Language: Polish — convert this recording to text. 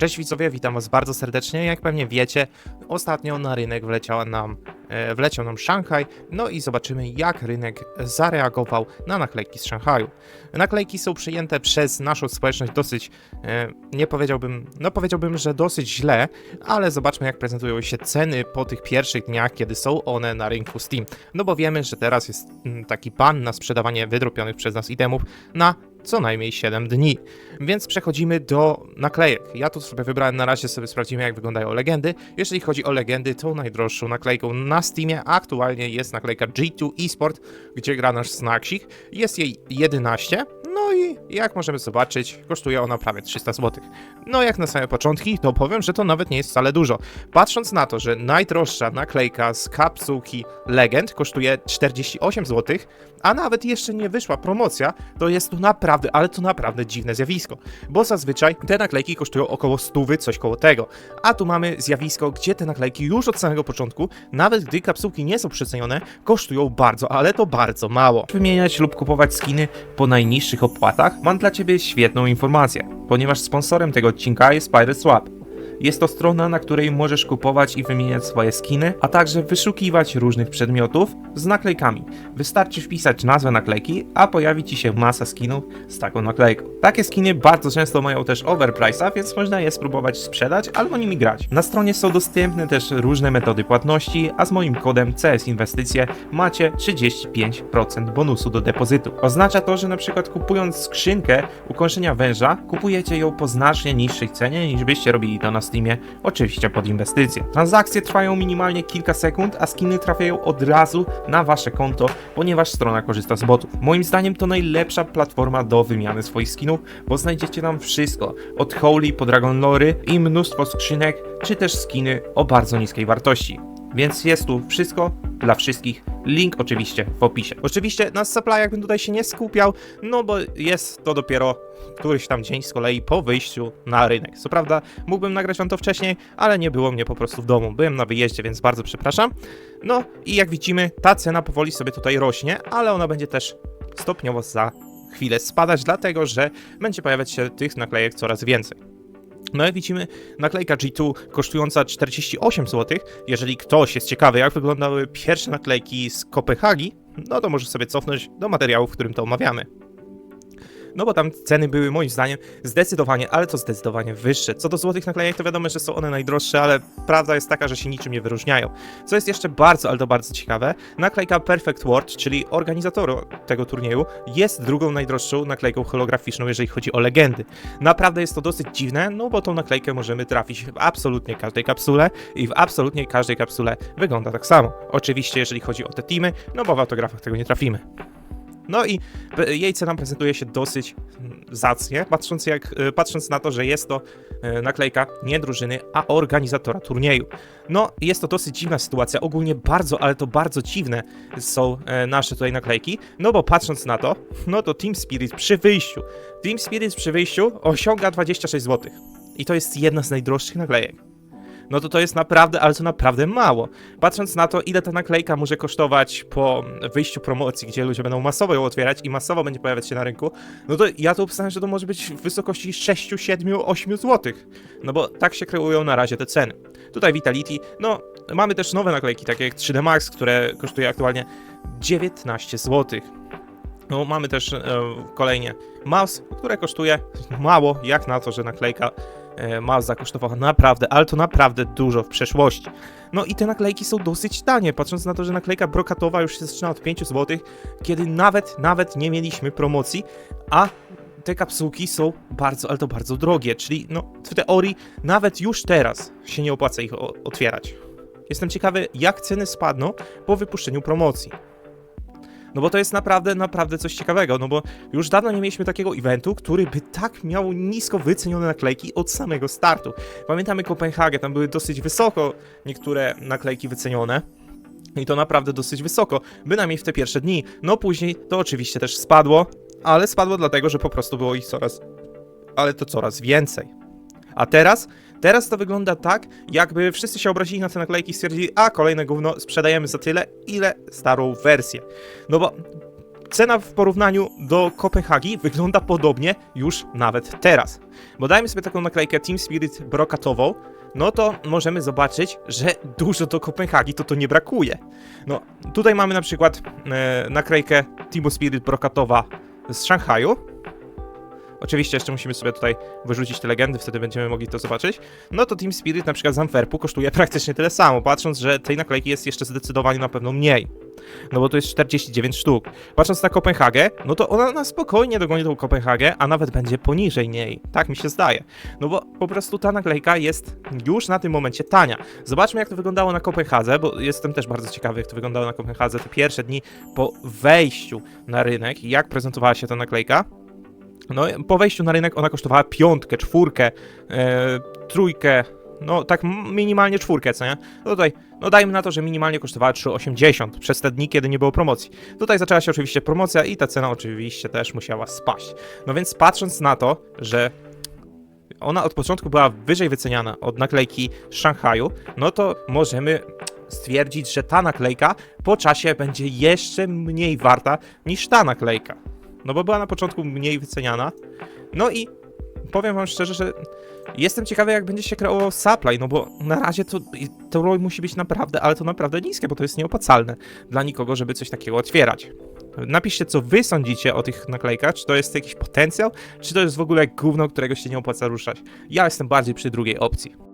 Cześć widzowie, witam was bardzo serdecznie. Jak pewnie wiecie, ostatnio na rynek wleciała nam, wleciał nam Szanghaj, no i zobaczymy jak rynek zareagował na naklejki z Szanghaju. Naklejki są przyjęte przez naszą społeczność dosyć, e, nie powiedziałbym, no powiedziałbym, że dosyć źle, ale zobaczmy jak prezentują się ceny po tych pierwszych dniach, kiedy są one na rynku Steam. No bo wiemy, że teraz jest mm, taki ban na sprzedawanie wydropionych przez nas itemów na co najmniej 7 dni. Więc przechodzimy do naklejek. Ja tu sobie wybrałem na razie, sobie sprawdzimy jak wyglądają legendy. Jeżeli chodzi o legendy, to najdroższą naklejką na Steamie aktualnie jest naklejka G2 eSport, gdzie gra nasz Snacksik. Jest jej 11. No i jak możemy zobaczyć, kosztuje ona prawie 300 zł. No jak na same początki, to powiem, że to nawet nie jest wcale dużo. Patrząc na to, że najdroższa naklejka z kapsułki Legend kosztuje 48 zł, a nawet jeszcze nie wyszła promocja, to jest to naprawdę, ale to naprawdę dziwne zjawisko. Bo zazwyczaj te naklejki kosztują około 100, coś koło tego. A tu mamy zjawisko, gdzie te naklejki już od samego początku, nawet gdy kapsułki nie są przecenione, kosztują bardzo, ale to bardzo mało. Wymieniać lub kupować skiny po najniższych opłatach? Mam dla Ciebie świetną informację, ponieważ sponsorem tego odcinka jest Pirate Swap. Jest to strona, na której możesz kupować i wymieniać swoje skiny, a także wyszukiwać różnych przedmiotów z naklejkami. Wystarczy wpisać nazwę naklejki, a pojawi Ci się masa skinów z taką naklejką. Takie skiny bardzo często mają też overprice'a, więc można je spróbować sprzedać albo nimi grać. Na stronie są dostępne też różne metody płatności, a z moim kodem CS Inwestycje macie 35% bonusu do depozytu. Oznacza to, że na przykład kupując skrzynkę ukończenia węża, kupujecie ją po znacznie niższej cenie niż byście robili to na Steamie, oczywiście pod inwestycje. Transakcje trwają minimalnie kilka sekund, a skiny trafiają od razu na wasze konto, ponieważ strona korzysta z botów. Moim zdaniem to najlepsza platforma do wymiany swoich skinów, bo znajdziecie tam wszystko, od Holy po Dragon Lory i mnóstwo skrzynek, czy też skiny o bardzo niskiej wartości. Więc jest tu wszystko dla wszystkich. Link oczywiście w opisie. Oczywiście na supply'ach bym tutaj się nie skupiał, no bo jest to dopiero któryś tam dzień z kolei po wyjściu na rynek. Co prawda mógłbym nagrać wam to wcześniej, ale nie było mnie po prostu w domu. Byłem na wyjeździe, więc bardzo przepraszam. No i jak widzimy, ta cena powoli sobie tutaj rośnie, ale ona będzie też stopniowo za chwilę spadać, dlatego że będzie pojawiać się tych naklejek coraz więcej. No i widzimy naklejka G2 kosztująca 48 zł. Jeżeli ktoś jest ciekawy, jak wyglądały pierwsze naklejki z Kopenhagi, no to może sobie cofnąć do materiału, w którym to omawiamy. No bo tam ceny były moim zdaniem zdecydowanie, ale to zdecydowanie wyższe. Co do złotych naklejek, to wiadomo, że są one najdroższe, ale prawda jest taka, że się niczym nie wyróżniają. Co jest jeszcze bardzo, ale to bardzo ciekawe, naklejka Perfect World, czyli organizatoru tego turnieju, jest drugą najdroższą naklejką holograficzną, jeżeli chodzi o legendy. Naprawdę jest to dosyć dziwne, no bo tą naklejkę możemy trafić w absolutnie każdej kapsule i w absolutnie każdej kapsule wygląda tak samo. Oczywiście, jeżeli chodzi o te teamy, no bo w autografach tego nie trafimy. No i jej cena prezentuje się dosyć mm, zacnie, patrząc, jak, y, patrząc na to, że jest to y, naklejka nie drużyny, a organizatora turnieju. No, jest to dosyć dziwna sytuacja. Ogólnie bardzo, ale to bardzo dziwne są e, nasze tutaj naklejki, no bo patrząc na to, no to Team Spirit przy wyjściu, Team Spirit przy wyjściu osiąga 26 zł. I to jest jedna z najdroższych naklejek no to to jest naprawdę, ale to naprawdę mało. Patrząc na to, ile ta naklejka może kosztować po wyjściu promocji, gdzie ludzie będą masowo ją otwierać i masowo będzie pojawiać się na rynku, no to ja to obstawiam, że to może być w wysokości 6, 7, 8 zł. No bo tak się kreują na razie te ceny. Tutaj Vitality, no mamy też nowe naklejki, takie jak 3D Max, które kosztuje aktualnie 19 zł. No, mamy też e, kolejnie mouse, które kosztuje mało, jak na to, że naklejka mouse kosztowała naprawdę, ale to naprawdę dużo w przeszłości. No i te naklejki są dosyć tanie, patrząc na to, że naklejka brokatowa już się zaczyna od 5 zł, kiedy nawet, nawet nie mieliśmy promocji, a te kapsułki są bardzo, ale to bardzo drogie, czyli no w teorii nawet już teraz się nie opłaca ich otwierać. Jestem ciekawy, jak ceny spadną po wypuszczeniu promocji. No bo to jest naprawdę, naprawdę coś ciekawego, no bo już dawno nie mieliśmy takiego eventu, który by tak miał nisko wycenione naklejki od samego startu. Pamiętamy Kopenhagę, tam były dosyć wysoko niektóre naklejki wycenione. I to naprawdę dosyć wysoko, bynajmniej w te pierwsze dni. No później to oczywiście też spadło, ale spadło dlatego, że po prostu było ich coraz, ale to coraz więcej. A teraz? Teraz to wygląda tak, jakby wszyscy się obrazili na te naklejki i stwierdzili, a kolejne gówno sprzedajemy za tyle, ile starą wersję. No bo cena w porównaniu do Kopenhagi wygląda podobnie już nawet teraz. Bo dajmy sobie taką naklejkę Team Spirit brokatową, no to możemy zobaczyć, że dużo do Kopenhagi to to nie brakuje. No, tutaj mamy na przykład e, naklejkę Team Spirit brokatowa z Szanghaju. Oczywiście jeszcze musimy sobie tutaj wyrzucić te legendy, wtedy będziemy mogli to zobaczyć. No to Team Spirit na przykład z Antwerpu kosztuje praktycznie tyle samo, patrząc, że tej naklejki jest jeszcze zdecydowanie na pewno mniej. No bo to jest 49 sztuk. Patrząc na Kopenhagę, no to ona na spokojnie dogoni tą Kopenhagę, a nawet będzie poniżej niej. Tak mi się zdaje. No bo po prostu ta naklejka jest już na tym momencie tania. Zobaczmy jak to wyglądało na Kopenhadze, bo jestem też bardzo ciekawy jak to wyglądało na Kopenhadze te pierwsze dni po wejściu na rynek i jak prezentowała się ta naklejka. No, po wejściu na rynek ona kosztowała piątkę, czwórkę, e, trójkę, no tak minimalnie czwórkę, co nie? No tutaj, no dajmy na to, że minimalnie kosztowała 3,80 przez te dni, kiedy nie było promocji. Tutaj zaczęła się oczywiście promocja i ta cena oczywiście też musiała spaść. No więc patrząc na to, że ona od początku była wyżej wyceniana od naklejki z Szanghaju, no to możemy stwierdzić, że ta naklejka po czasie będzie jeszcze mniej warta niż ta naklejka. No bo była na początku mniej wyceniana. No i powiem wam szczerze, że jestem ciekawy, jak będzie się kreował supply, no bo na razie to, to ROI musi być naprawdę, ale to naprawdę niskie, bo to jest nieopłacalne dla nikogo, żeby coś takiego otwierać. Napiszcie, co wy sądzicie o tych naklejkach, czy to jest jakiś potencjał, czy to jest w ogóle gówno, którego się nie opłaca ruszać. Ja jestem bardziej przy drugiej opcji.